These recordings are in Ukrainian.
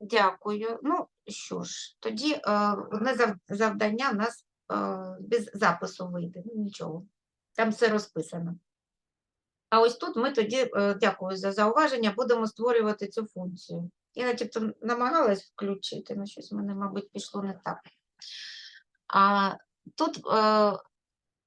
Дякую. Ну що ж, тоді е, одне завдання в нас е, без запису вийде. Ну нічого, там все розписано. А ось тут ми тоді, е, дякую за зауваження, будемо створювати цю функцію. Я начебто намагалась включити, але щось в мене, мабуть, пішло не так. А тут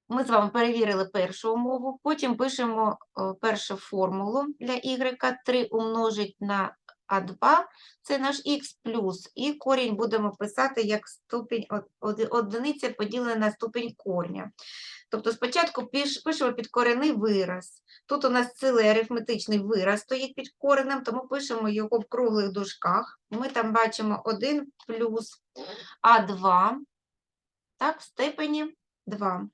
ми з вами перевірили першу умову, потім пишемо першу формулу для y, 3 умножить на а2, це наш х плюс, і корінь будемо писати як ступінь од- одиниця поділена на ступінь корня. Тобто спочатку пиш- пишемо підкорений вираз. Тут у нас цілий арифметичний вираз стоїть під коренем, тому пишемо його в круглих дужках. Ми там бачимо 1 плюс а2, так, в степені 2.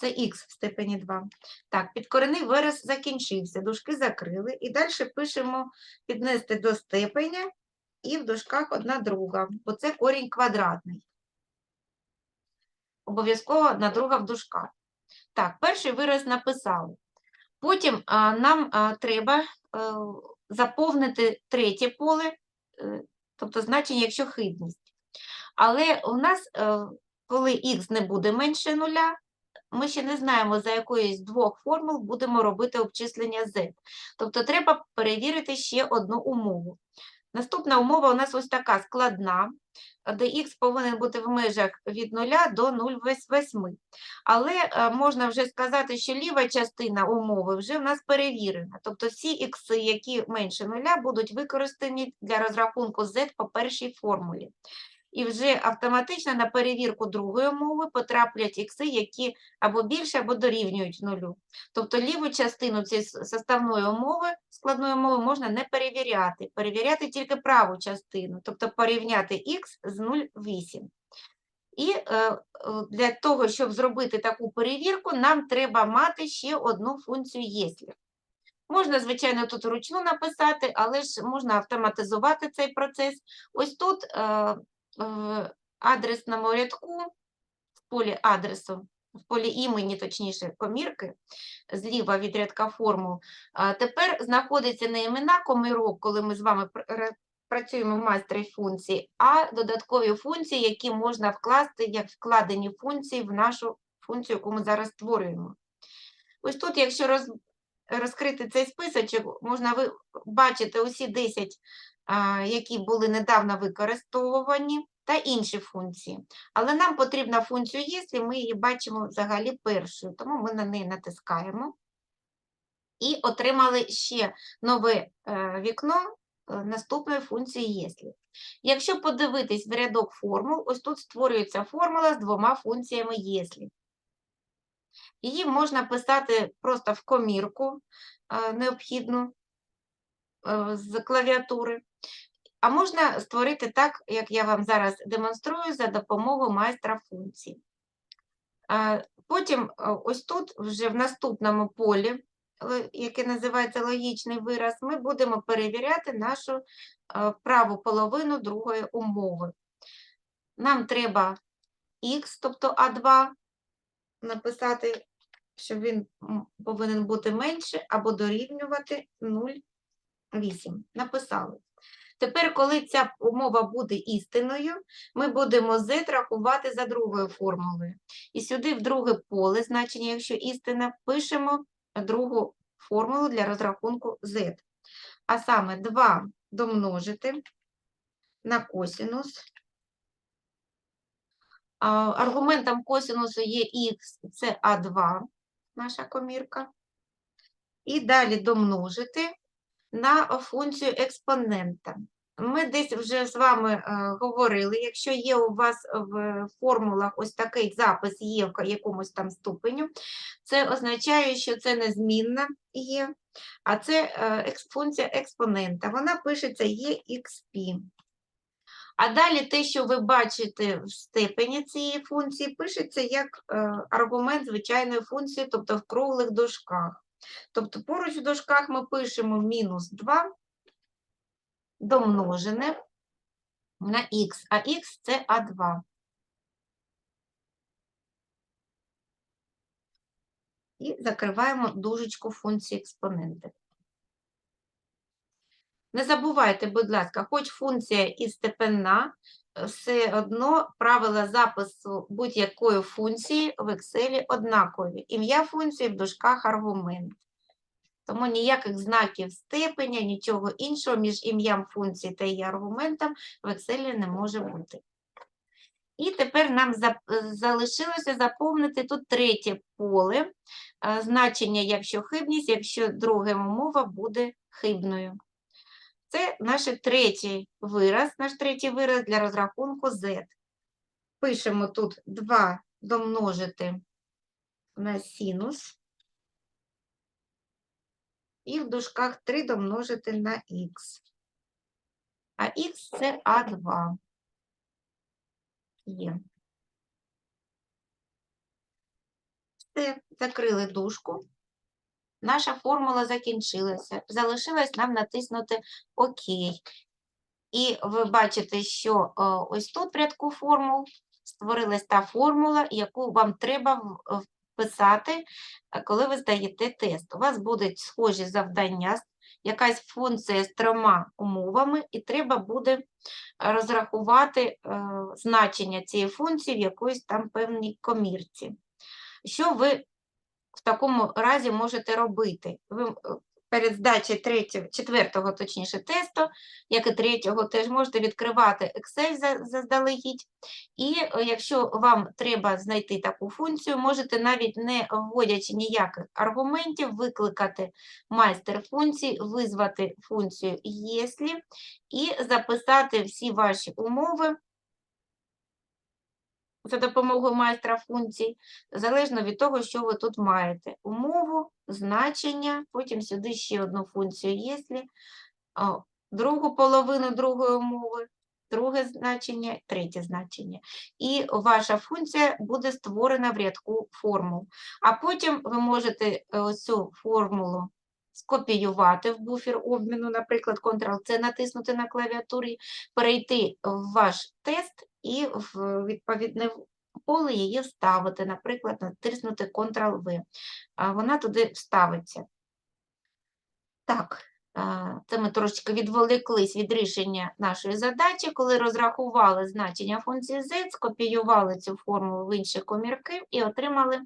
Це х в степені 2. Так, підкорений вираз закінчився, дужки закрили. І далі пишемо піднести до степеня і в дужках одна друга, бо це корінь квадратний. Обов'язково одна друга в дужках. Так, перший вираз написали. Потім а, нам а, треба е, заповнити третє поле, е, тобто значення, якщо хибність. Але у нас, е, коли х не буде менше нуля, ми ще не знаємо, за якоюсь з двох формул будемо робити обчислення z. Тобто треба перевірити ще одну умову. Наступна умова у нас ось така складна, де х повинен бути в межах від 0 до 0,8. Але е, можна вже сказати, що ліва частина умови вже в нас перевірена. Тобто всі ікси, які менше 0, будуть використані для розрахунку z по першій формулі. І вже автоматично на перевірку другої умови потраплять ікси, які або більше, або дорівнюють нулю. Тобто ліву частину цієї составної умови, складної умови можна не перевіряти. Перевіряти тільки праву частину, тобто порівняти х з 0,8. І е, е, для того, щоб зробити таку перевірку, нам треба мати ще одну функцію «єслі». Можна, звичайно, тут вручну написати, але ж можна автоматизувати цей процес. Ось тут е, в адресному рядку, в полі адресу, в полі імені, точніше, комірки, зліва від рядка формул, тепер знаходиться не імена комірок, коли ми з вами працюємо в майстрі функції, а додаткові функції, які можна вкласти як вкладені функції в нашу функцію, яку ми зараз створюємо. Ось тут, якщо роз, розкрити цей списочок, можна ви, бачити усі 10, а, які були недавно використовувані, та інші функції. Але нам потрібна функція «єслі», ми її бачимо взагалі першою, тому ми на неї натискаємо. І отримали ще нове е, вікно е, наступної функції «єслі». Якщо подивитись в рядок формул, ось тут створюється формула з двома функціями «єслі». Її можна писати просто в комірку е, необхідну з клавіатури. А можна створити так, як я вам зараз демонструю, за допомогою майстра функцій. Потім е, ось тут, вже в наступному полі, яке називається логічний вираз, ми будемо перевіряти нашу е, праву половину другої умови. Нам треба х, тобто А2, написати, що він повинен бути менше або дорівнювати 0,8. Написали. Тепер, коли ця умова буде істиною, ми будемо z рахувати за другою формулою. І сюди в друге поле значення, якщо істина, пишемо другу формулу для розрахунку z. А саме 2 домножити на косінус. Аргументом косінусу є х, це а2, наша комірка. І далі домножити на функцію експонента. Ми десь вже з вами е, говорили, якщо є у вас в формулах ось такий запис є в якомусь там ступеню, це означає, що це незмінна є, а це е, функція експонента. Вона пишеться EXP. А далі те, що ви бачите в степені цієї функції, пишеться як е, аргумент звичайної функції, тобто в круглих дужках. Тобто поруч в дужках ми пишемо мінус 2 домножене на х, а х це а2. І закриваємо дужечку функції експоненти. Не забувайте, будь ласка, хоч функція і степенна, все одно правила запису будь-якої функції в Excel однакові. Ім'я функції в дужках аргумент. Тому ніяких знаків степеня, нічого іншого між ім'ям функції та її аргументом в Excel не може бути. І тепер нам залишилося заповнити тут третє поле, е, значення, якщо хибність, якщо друга умова буде хибною. Це наш третій вираз, наш третій вираз для розрахунку z. Пишемо тут 2 домножити на синус. І в дужках 3 домножити на х. А х це А2. Є. Все, закрили дужку. Наша формула закінчилася. Залишилось нам натиснути ОК. І ви бачите, що е, ось тут рядку формул створилась та формула, яку вам треба вписати, е, коли ви здаєте тест. У вас будуть схожі завдання, якась функція з трьома умовами, і треба буде розрахувати е, значення цієї функції в якоїсь там певній комірці. Що ви в такому разі можете робити? Ви е, перед здачею третього, четвертого, точніше, тесту, як і третього, теж можете відкривати Excel заздалегідь. І е, якщо вам треба знайти таку функцію, можете навіть не вводячи ніяких аргументів, викликати майстер функцій, визвати функцію «если» і записати всі ваші умови за допомогою майстра функцій, залежно від того, що ви тут маєте. Умову, значення, потім сюди ще одну функцію «если», другу половину другої умови, друге значення, третє значення. І ваша функція буде створена в рядку формул. А потім ви можете е, цю формулу скопіювати в буфер обміну, наприклад, Ctrl-C натиснути на клавіатурі, перейти в ваш тест і в відповідне поле її вставити, наприклад, натиснути Ctrl-V. Вона туди вставиться. Так, це ми трошечки відволіклись від рішення нашої задачі, коли розрахували значення функції z, скопіювали цю формулу в інші комірки і отримали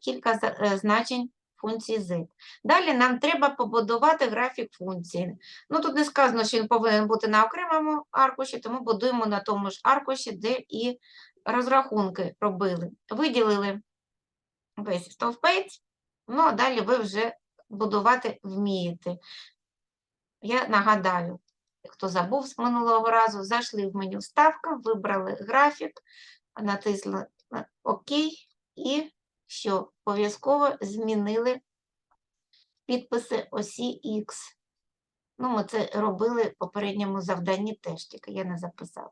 кілька е, значень функції z. Далі нам треба побудувати графік функції. Ну, тут не сказано, що він повинен бути на окремому аркуші, тому будуємо на тому ж аркуші, де і розрахунки робили. Виділили весь стовпець, ну а далі ви вже будувати вмієте. Я нагадаю, хто забув з минулого разу, зайшли в меню «Ставка», вибрали графік, натисли на ОК і що обов'язково змінили підписи осі Х. Ну, ми це робили в попередньому завданні теж, тільки я не записала.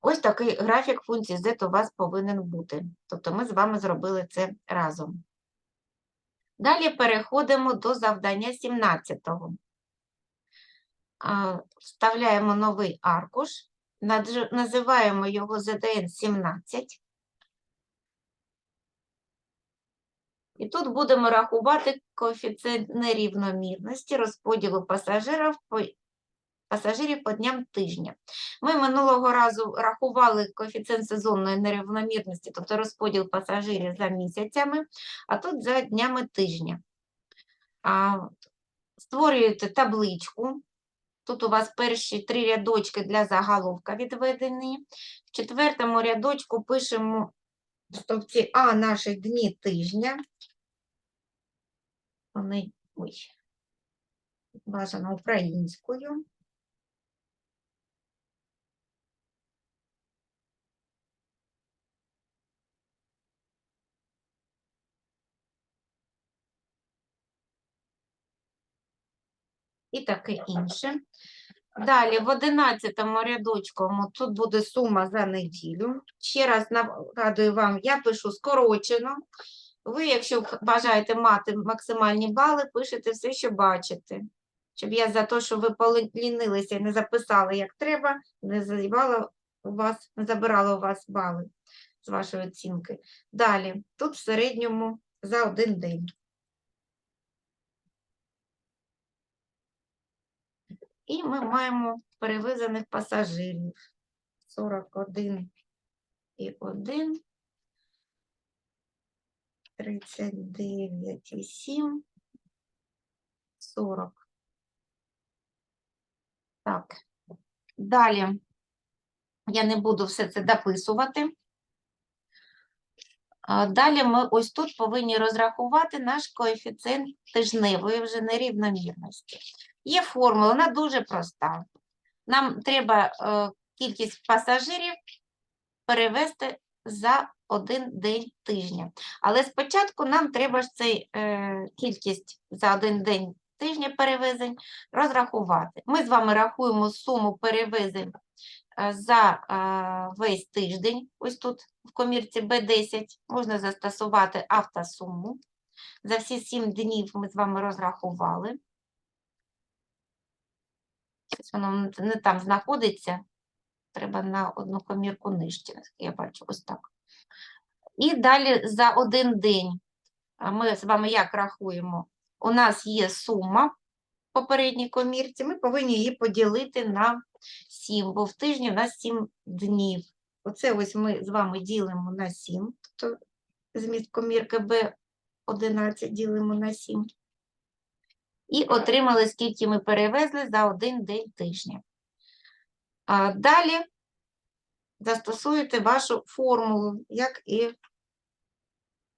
Ось такий графік функції z у вас повинен бути. Тобто ми з вами зробили це разом. Далі переходимо до завдання 17-го. Вставляємо новий аркуш, називаємо його ZDN 17. І тут будемо рахувати коефіцієнт нерівномірності розподілу пасажирів по, пасажирів по дням тижня. Ми минулого разу рахували коефіцієнт сезонної нерівномірності, тобто розподіл пасажирів за місяцями, а тут за днями тижня. А, Створюєте табличку. Тут у вас перші три рядочки для заголовка відведені. В четвертому рядочку пишемо стовпці А наші дні тижня. Вони ой, бажано українською. І таке інше. Далі, в 11 рядочку тут буде сума за неділю. Ще раз нагадую вам, я пишу скорочено. Ви, якщо бажаєте мати максимальні бали, пишете все, що бачите. Щоб я за те, що ви полінилися і не записали як треба, не забирала у вас, не забирала у вас бали з вашої оцінки. Далі, тут в середньому за один день. І ми маємо перевезених пасажирів 41 і 1, 39 і 7, 40. Так, далі я не буду все це дописувати. Далі ми ось тут повинні розрахувати наш коефіцієнт тижневої вже нерівномірності. Є формула, вона дуже проста. Нам треба е, кількість пасажирів перевести за один день тижня. Але спочатку нам треба ж цей е, кількість за один день тижня перевезень розрахувати. Ми з вами рахуємо суму перевезень е, за е, весь тиждень. Ось тут в комірці Б10 можна застосувати автосуму. За всі 7 днів ми з вами розрахували. Воно не- там знаходиться. Треба на одну комірку нижче, я бачу, ось так. І далі за один день ми з вами як рахуємо? У нас є сума в попередній комірці, ми повинні її поділити на 7, бо в тижні у нас 7 днів. Оце ось ми з вами ділимо на 7, тобто зміст комірки B11 ділимо на 7. І отримали, скільки ми перевезли за один день тижня. А далі застосуєте вашу формулу, як і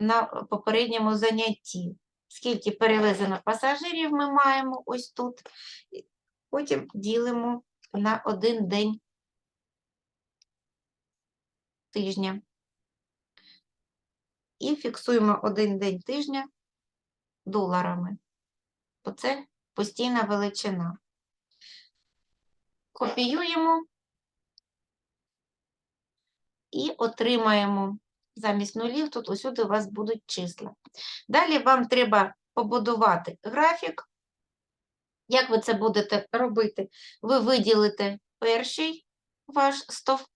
на попередньому занятті. Скільки перевезено пасажирів ми маємо ось тут. Потім ділимо на один день тижня. І фіксуємо один день тижня доларами. Бо це постійна величина. Копіюємо і отримаємо замість нулів, тут усюди у вас будуть числа. Далі вам треба побудувати графік. Як ви це будете робити? Ви виділите перший ваш стовп,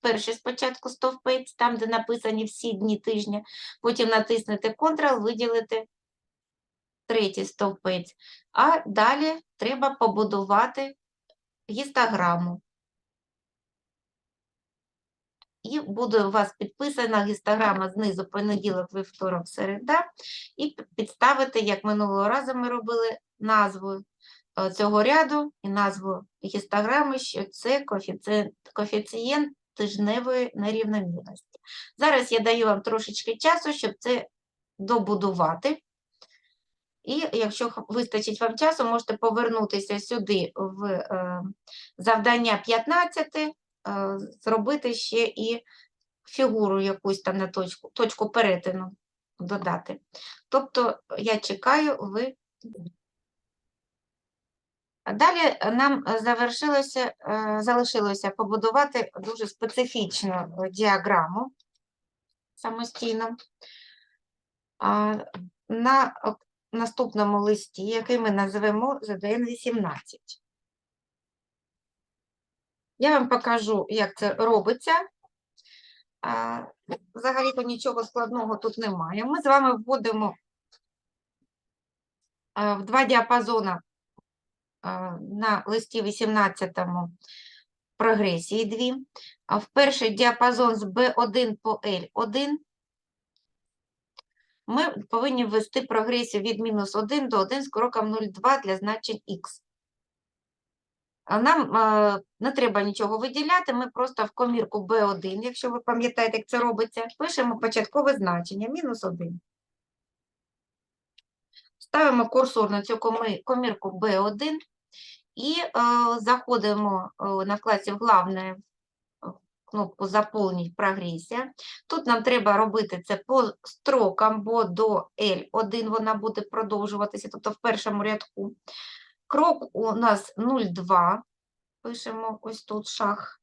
перший спочатку стовпець, там, де написані всі дні тижня, потім натиснете Ctrl, виділите третій стовпець. А далі треба побудувати гістограму. І буде у вас підписана гістограма знизу понеділок, вівторок, середа, і підставити, як минулого разу ми робили, назву е, цього ряду і назву гістограми, що це коефіцієнт, коефіцієнт тижневої нерівномірності. Зараз я даю вам трошечки часу, щоб це добудувати. І якщо вистачить вам часу, можете повернутися сюди в е, завдання 15, е, зробити ще і фігуру якусь там на точку, точку перетину додати. Тобто я чекаю, ви. Далі нам завершилося, е, залишилося побудувати дуже специфічну діаграму самостійно. На наступному листі, який ми називемо ЗДН 18. Я вам покажу, як це робиться. Взагалі-то нічого складного тут немає. Ми з вами вводимо в два діапазони на листі 18 прогресії дві. В перший діапазон з B1 по L1 ми повинні ввести прогресію від мінус 1 до 1 з кроком 0,2 для значень х. Нам е, не треба нічого виділяти, ми просто в комірку B1, якщо ви пам'ятаєте, як це робиться, пишемо початкове значення, мінус 1. Ставимо курсор на цю комірку B1 і е, заходимо е, на «Главне» в кнопку «Заповніть прогресія». Тут нам треба робити це по строкам, бо до L1 вона буде продовжуватися, тобто в першому рядку. Крок у нас 0,2. Пишемо ось тут шаг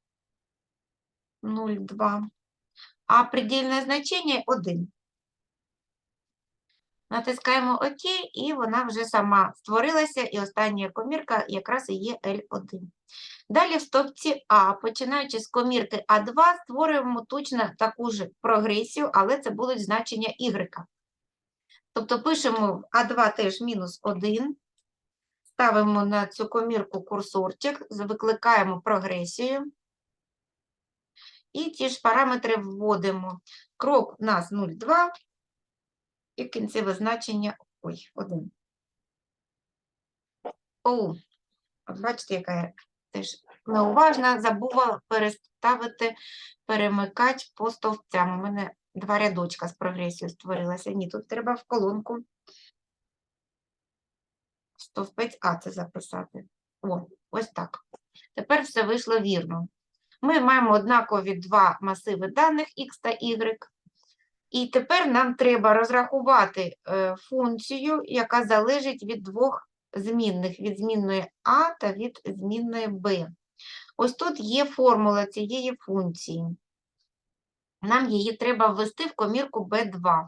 0,2. А предельне значення 1. Натискаємо ОК, і вона вже сама створилася, і остання комірка якраз і є L1. Далі в стовпці А, починаючи з комірки А2, створюємо точно таку ж прогресію, але це будуть значення Y. Тобто пишемо А2 теж мінус 1, ставимо на цю комірку курсорчик, викликаємо прогресію. І ті ж параметри вводимо. Крок у нас 0,2 і кінцеве значення ой, 1. О, бачите, яка теж неуважна, забула переставити перемикач по стовпцям. У мене два рядочка з прогресією створилася. Ні, тут треба в колонку стовпець А це записати. О, ось так. Тепер все вийшло вірно. Ми маємо однакові два масиви даних X та Y. І тепер нам треба розрахувати е, функцію, яка залежить від двох змінних, від змінної А та від змінної Б. Ось тут є формула цієї функції. Нам її треба ввести в комірку B2.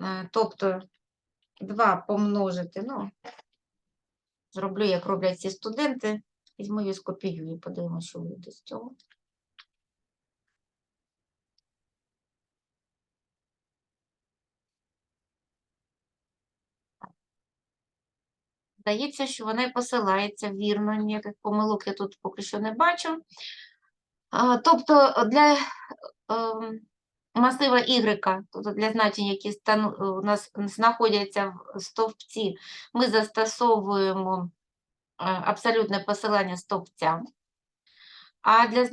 Е, Тобто 2 помножити, ну, зроблю, як роблять ці студенти, візьму і скопіюю, подивимося, що буде з цього. Здається, що вона посилається вірно, ніяких помилок я тут поки що не бачу. Тобто для ем, масива Y, тобто для значень, які у нас знаходяться в стовпці, ми застосовуємо е, абсолютне посилання стовпця. А для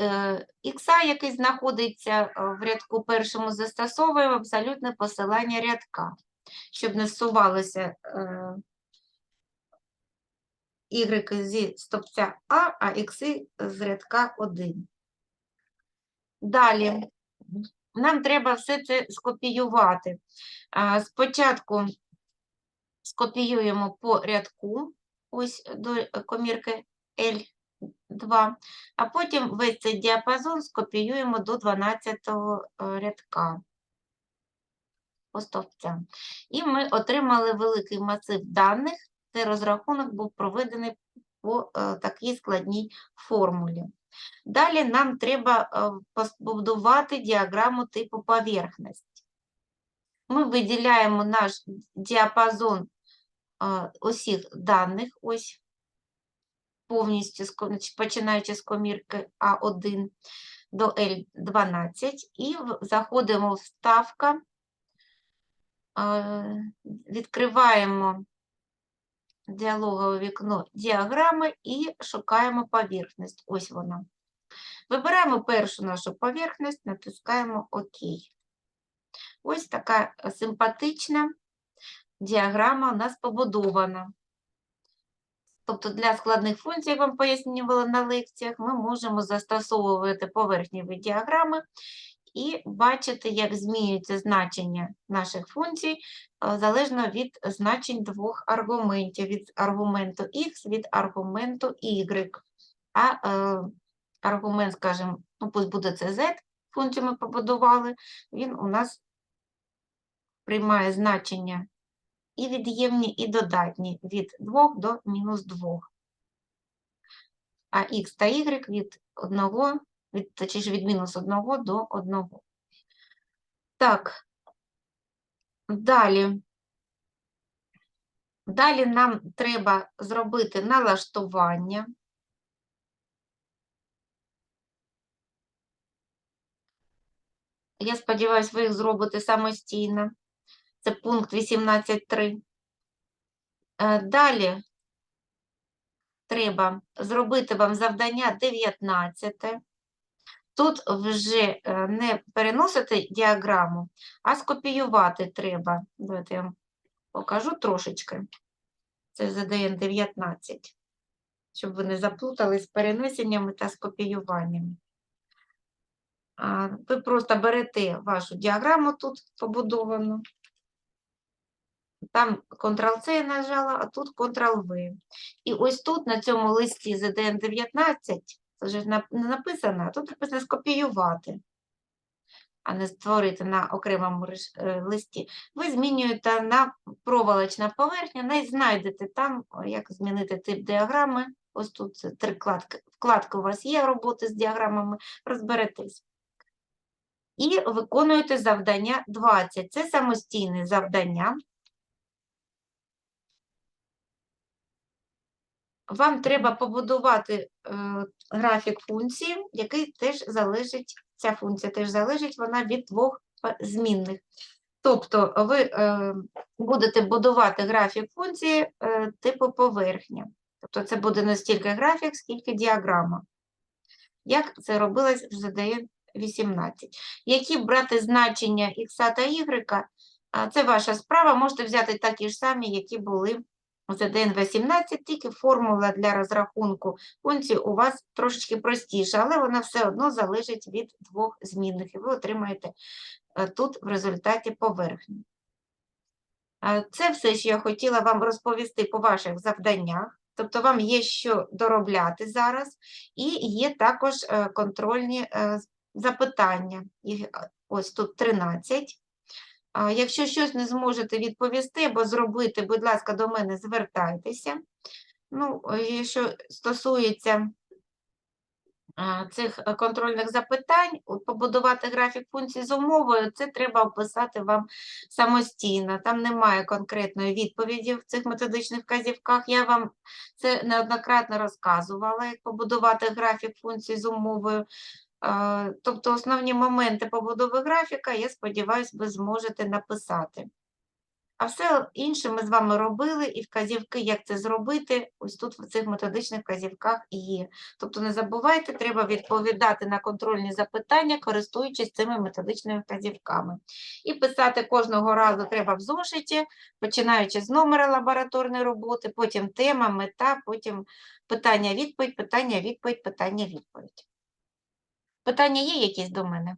е, ікса, який знаходиться е, в рядку першому, застосовуємо абсолютне посилання рядка, щоб не всувалося е, y зі стовпця А, а ікси з рядка 1. Далі нам треба все це скопіювати. Спочатку скопіюємо по рядку, ось до е, комірки L2, а потім весь цей діапазон скопіюємо до 12 рядка по стовпцям. І ми отримали великий масив даних. Цей розрахунок був проведений по е, такій складній формулі. Далі нам треба е, побудувати діаграму типу поверхності. Ми виділяємо наш діапазон е, усіх даних, ось повністю починаючи з комірки А1 до L12, і заходимо в вставка, е, відкриваємо діалогове вікно діаграми і шукаємо поверхність. Ось вона. Вибираємо першу нашу поверхність, натискаємо ОК. Ось така симпатична діаграма у нас побудована. Тобто для складних функцій, як вам пояснювала на лекціях, ми можемо застосовувати поверхневі діаграми і бачити, як змінюється значення наших функцій залежно від значень двох аргументів, від аргументу x, від аргументу y. А е, аргумент, скажімо, ну пусть буде це z, функцію ми побудували, він у нас приймає значення і від'ємні, і додатні від 2 до мінус 2. А х та y від 1, від, точніше від мінус 1 до 1. Так, далі. Далі нам треба зробити налаштування. Я сподіваюся, ви їх зробите самостійно. Це пункт 18.3. Е, Далі треба зробити вам завдання 19. Тут вже е, не переносити діаграму, а скопіювати треба. Давайте я вам покажу трошечки. Це ЗДН 19, щоб ви не заплутали з перенесеннями та скопіюваннями. Ви просто берете вашу діаграму тут побудовану. Там Ctrl-C нажала, а тут Ctrl-V. І ось тут, на цьому листі ZDN 19, це вже не написано, а тут написано скопіювати, а не створити на окремому е, листі. Ви змінюєте на проволочна поверхня, не знайдете там, як змінити тип діаграми. Ось тут три вкладки. Вкладки у вас є роботи з діаграмами, розберетесь. І виконуєте завдання 20. Це самостійне завдання. Вам треба побудувати е, графік функції, який теж залежить, ця функція теж залежить вона від двох е, змінних. Тобто ви е, будете будувати графік функції типу поверхня. Тобто це буде не стільки графік, скільки діаграма. Як це робилось в ZDN 18. Які брати значення х та y, це ваша справа, можете взяти такі ж самі, які були у ZDN 18, тільки формула для розрахунку функцій у вас трошечки простіша, але вона все одно залежить від двох змінних, і ви отримаєте е, тут в результаті поверхню. Е, Це все, що я хотіла вам розповісти по ваших завданнях. Тобто вам є що доробляти зараз, і є також е, контрольні запитання. Ось тут 13. Якщо щось не зможете відповісти або зробити, будь ласка, до мене звертайтеся. Ну, е, що стосується цих е, контрольних запитань, побудувати графік функцій з умовою, це треба описати вам самостійно. Там немає конкретної відповіді в цих методичних вказівках. Я вам це неоднократно розказувала, як побудувати графік функцій з умовою. Е, Тобто основні моменти побудови графіка, я сподіваюся, ви зможете написати. А все інше ми з вами робили, і вказівки, як це зробити, ось тут в цих методичних вказівках є. Тобто не забувайте, треба відповідати на контрольні запитання, користуючись цими методичними вказівками. І писати кожного разу треба в зошиті, починаючи з номера лабораторної роботи, потім тема, мета, потім питання-відповідь, питання-відповідь, питання-відповідь. Питання є якісь до мене?